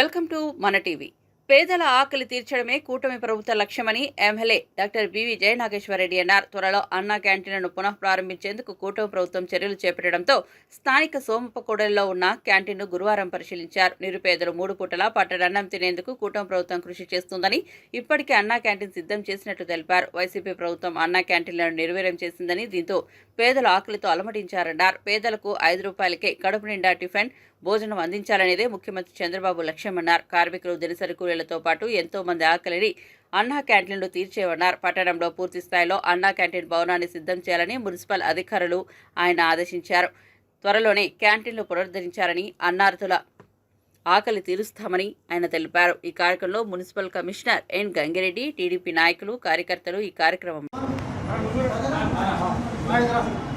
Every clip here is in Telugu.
వెల్కమ్ టు మన టీవీ. పేదల ఆకలి తీర్చడమే కూటమి ప్రభుత్వ లక్ష్యమని ఎమ్మెల్యే డాక్టర్ బివి జయనాగేశ్వరరెడ్డి అన్నారు. త్వరలో అన్నా క్యాంటీన్లను పునః ప్రారంభించేందుకు కూటమి ప్రభుత్వం చర్యలు చేపట్టడంతో స్థానిక సోమపకోడలిలో ఉన్న క్యాంటీన్ను గురువారం పరిశీలించారు. నిరుపేదలు మూడు పూటలా పట్టడన్నం తినేందుకు కూటమి ప్రభుత్వం కృషి చేస్తుందని ఇప్పటికే అన్నా క్యాంటీన్ సిద్ధం చేసినట్లు తెలిపారు. వైసీపీ ప్రభుత్వం అన్నా క్యాంటీన్లను నిర్వీర్యం చేసిందని దీంతో పేదలు ఆకలితో అలమటించారన్నారు. పేదలకు ఐదు రూపాయలకే కడుపు నిండా టిఫిన్ భోజనం అందించాలనేదే ముఖ్యమంత్రి చంద్రబాబు లక్ష్యమన్నారు. కార్మికులు దినసరి కూలీలతో పాటు ఎంతో మంది ఆకలిని అన్నా క్యాంటీన్లు తీర్చేవన్నారు. పట్టణంలో పూర్తి స్థాయిలో అన్నా క్యాంటీన్ భవనాన్ని సిద్ధం చేయాలని మున్సిపల్ అధికారులు ఆయన ఆదేశించారు. త్వరలోనే క్యాంటీన్లు పునరుద్ధరించారని అన్నార్థుల ఆకలి తీరుస్తామని ఆయన తెలిపారు. ఈ కార్యక్రమంలో municipal commissioner N Gangireddy TDP నాయకులు కార్యకర్తలు ఈ కార్యక్రమం 前から。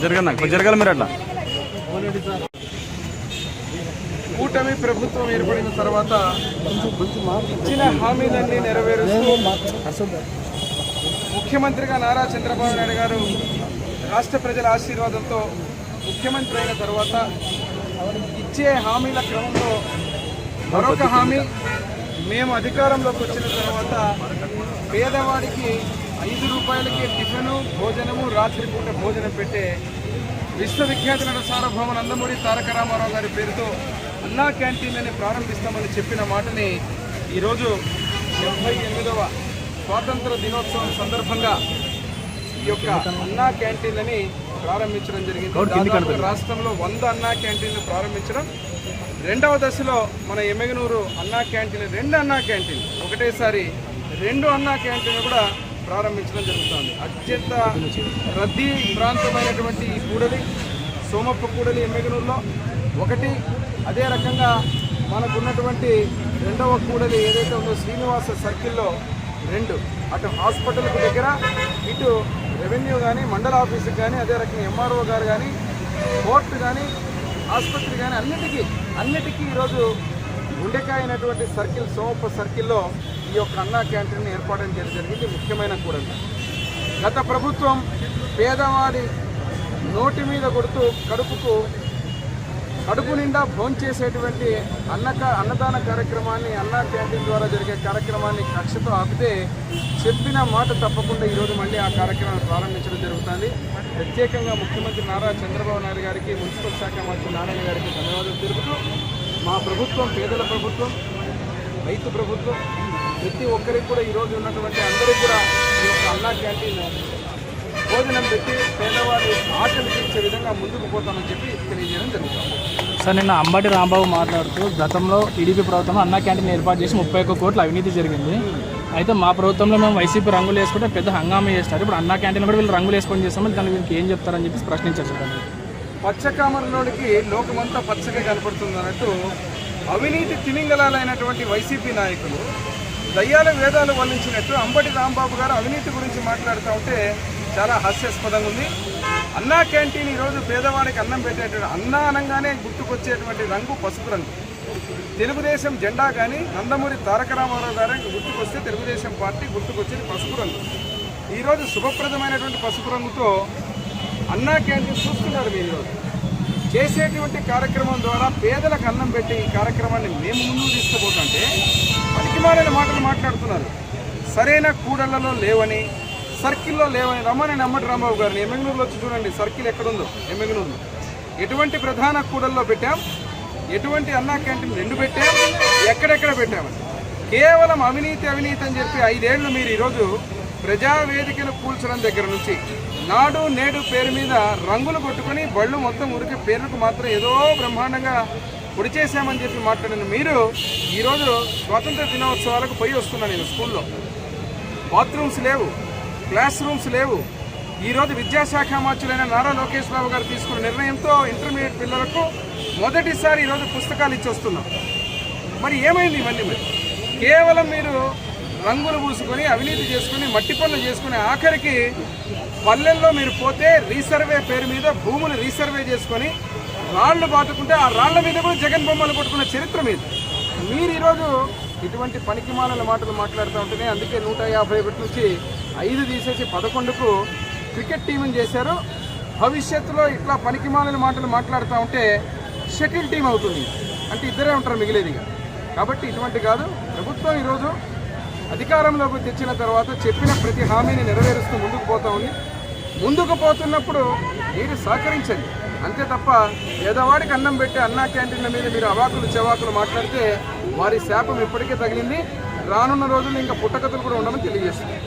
జరగదు కొంచెం జరగాలి మీరు అట్లా. కూటమి ప్రభుత్వం ఏర్పడిన తర్వాత ఇచ్చిన హామీలన్నీ నెరవేరుస్తూ ముఖ్యమంత్రిగా నారా చంద్రబాబు నాయుడు గారు రాష్ట్ర ప్రజల ఆశీర్వాదంతో ముఖ్యమంత్రి అయిన తర్వాత ఇచ్చే హామీల క్రమంలో మరొక హామీ మేము అధికారంలోకి వచ్చిన తర్వాత పేదవాడికి ఐదు రూపాయలకి టిఫిను భోజనము రాత్రిపూట భోజనం పెట్టే విశ్వవిఖ్యాత నట సార్వభౌమ నందమూరి తారక రామారావు గారి పేరుతో అన్నా క్యాంటీన్లని ప్రారంభిస్తామని చెప్పిన మాటని ఈరోజు డెబ్బై ఎనిమిదవ స్వాతంత్ర దినోత్సవం సందర్భంగా ఈ యొక్క అన్నా క్యాంటీన్లని ప్రారంభించడం జరిగింది. రాష్ట్రంలో వంద అన్నా క్యాంటీన్లు ప్రారంభించడం రెండవ దశలో మన ఎమ్మెగనూరు అన్నా క్యాంటీన్ రెండు అన్నా క్యాంటీన్. ఒకటేసారి రెండు అన్నా క్యాంటీన్లు కూడా ప్రారంభించడం జరుగుతుంది. అత్యంత రద్దీ ప్రాంతమైనటువంటి ఈ కూడలి సోమప్ప కూడలి ఎమ్మెగనూరులో ఒకటి అదే రకంగా మనకున్నటువంటి రెండవ కూడలి ఏదైతే ఉందో శ్రీనివాస సర్కిల్లో రెండు. అటు హాస్పిటల్కు దగ్గర ఇటు రెవెన్యూ కానీ మండల ఆఫీసు కానీ అదే రకంగా ఎంఆర్ఓ గారు కానీ కోర్టు కానీ ఆసుపత్రి కానీ అన్నిటికీ అన్నిటికీ ఈరోజు గుండెకాయ అయినటువంటి సర్కిల్ సోమప్ప సర్కిల్లో ఈ యొక్క అన్నా క్యాంటీన్ ఏర్పాటు చేయడం జరిగింది. ముఖ్యమైన కూడా గత ప్రభుత్వం పేదవాడి నోటి మీద కొడుతూ కడుపుకు కడుపు నిండా భోంచేసేటువంటి అన్నక అన్నదాన కార్యక్రమాన్ని అన్నా క్యాంటీన్ ద్వారా జరిగే కార్యక్రమాన్ని కక్షతో ఆపితే చెప్పిన మాట తప్పకుండా ఈరోజు మళ్ళీ ఆ కార్యక్రమాన్ని ప్రారంభించడం జరుగుతుంది. ప్రత్యేకంగా ముఖ్యమంత్రి నారా చంద్రబాబు నాయుడు గారికి మున్సిపల్ శాఖ మంత్రి నారాయణ గారికి ధన్యవాదాలు తెలుపుతూ మా ప్రభుత్వం పేదల ప్రభుత్వం రైతు ప్రభుత్వం ప్రతి ఒక్కరికి కూడా ఈరోజు ఉన్నటువంటి అందరూ కూడా ఈ యొక్క అన్నా క్యాంటీన్ భోజనం పెట్టి పేదవారి ఆకలి తీర్చే విధంగా ముందుకు పోతామని చెప్పి తెలియజేయడం జరుగుతుంది. సార్ నిన్న అంబటి రాంబాబు మాట్లాడుతూ గతంలో టీడీపీ ప్రభుత్వం అన్న క్యాంటీన్ ఏర్పాటు చేసి ముప్పై ఒక్క కోట్ల అవినీతి జరిగింది. అయితే మా ప్రభుత్వంలో మేము వైసీపీ రంగులు వేసుకుంటే పెద్ద హంగామా చేస్తారు. ఇప్పుడు అన్న క్యాంటీన్ కూడా వీళ్ళు రంగులు వేసుకొని చేస్తామని దానికి వీళ్ళకి ఏం చెప్తారని చెప్పి ప్రశ్నించారు. పచ్చకామరలోనికి లోకమంతా పచ్చగా కనపడుతుంది అన్నట్టు అవినీతి తిమింగలాలైనటువంటి వైసీపీ నాయకులు దయ్యాల వేదాలు వల్లించినట్టు అంబటి రాంబాబు గారు అవినీతి గురించి మాట్లాడుతూ ఉంటే చాలా హాస్యాస్పదంగా ఉంది. అన్నా క్యాంటీన్ ఈరోజు పేదవాడికి అన్నం పెట్టేటువంటి అన్నా అనగానే గుర్తుకొచ్చేటువంటి రంగు పసుపు రంగు. తెలుగుదేశం జెండా కానీ నందమూరి తారక రామారావు గారికి గుర్తుకొస్తే తెలుగుదేశం పార్టీ గుర్తుకొచ్చేది పసుపు రంగు. ఈరోజు శుభప్రదమైనటువంటి పసుపు రంగుతో అన్నా క్యాంటీన్ చూస్తున్నారు మీరు ఈరోజు చేసేటువంటి కార్యక్రమం ద్వారా పేదలకు అన్నం పెట్టి ఈ కార్యక్రమాన్ని మేము ముందు తీసుకుపోతుంటే పనికిమాలిన మాటలు మాట్లాడుతున్నారు. సరైన కూడళ్ళలో లేవని సర్కిల్లో లేవని రమ్మని నమ్మటి రాంబాబు గారిని ఎమ్మెగనూరులో వచ్చి చూడండి. సర్కిల్ ఎక్కడుందో? ఎమ్మెగనూరులో. ఎటువంటి ప్రధాన కూడల్లో పెట్టాం? ఎటువంటి అన్నా క్యాంటీన్ రెండు పెట్టాం? ఎక్కడెక్కడ పెట్టామని కేవలం అవినీతి అవినీతి అని చెప్పి ఐదేళ్ళు మీరు ఈరోజు ప్రజావేదికలు కూల్చడం దగ్గర నుంచి నాడు నేడు పేరు మీద రంగులు కొట్టుకొని బళ్ళు మొత్తం ఉరికి పేరుకు మాత్రం ఏదో బ్రహ్మాండంగా పొడి చేశామని చెప్పి మాట్లాడిన మీరు ఈరోజు స్వాతంత్ర దినోత్సవాలకు పోయి వస్తున్నాను నేను స్కూల్లో. బాత్రూమ్స్ లేవు. క్లాస్ రూమ్స్ లేవు. ఈరోజు విద్యాశాఖ మంత్రులైన నారా లోకేష్ బాబు గారు తీసుకున్న నిర్ణయంతో ఇంటర్మీడియట్ పిల్లలకు మొదటిసారి ఈరోజు పుస్తకాలు ఇచ్చి వస్తున్నాం. మరి ఏమైంది ఇవన్నీ మరి? కేవలం మీరు రంగులు పూసుకొని అవినీతి చేసుకుని మట్టి పనులు చేసుకుని ఆఖరికి పల్లెల్లో మీరు పోతే రీసర్వే పేరు మీద భూములు రీసర్వే చేసుకొని రాళ్ళు బాతుకుంటే ఆ రాళ్ళ మీద కూడా జగన్ బొమ్మలు కొట్టుకున్న చరిత్ర మీద. మీరు ఈరోజు ఇటువంటి పనికిమాల మాటలు మాట్లాడుతూ ఉంటేనే అందుకే నూట యాభై ఒకటి నుంచి ఐదు తీసేసి పదకొండుకు క్రికెట్ టీంని చేశారు? భవిష్యత్తులో ఇట్లా పనికిమాలిన మాటలు మాట్లాడుతూ ఉంటే షటిల్ టీం అవుతుంది. అంటే ఇద్దరే ఉంటారు మిగిలేది ఇక. కాబట్టి ఇటువంటి కాదు. ప్రభుత్వం ఈరోజు అధికారంలోకి తెచ్చిన తర్వాత చెప్పిన ప్రతి హామీని నెరవేరుస్తూ ముందుకు పోతూ ఉంది. ముందుకు పోతున్నప్పుడు మీరు సహకరించండి. అంతే తప్ప పేదవాడికి అన్నం పెట్టి అన్నా క్యాంటీన్ల మీద మీరు అవాకులు చెవాకులు మాట్లాడితే వారి శాపం ఇప్పటికే తగిలింది. రానున్న రోజుల్లో ఇంకా పుట్టకథలు కూడా ఉండమని తెలియజేస్తుంది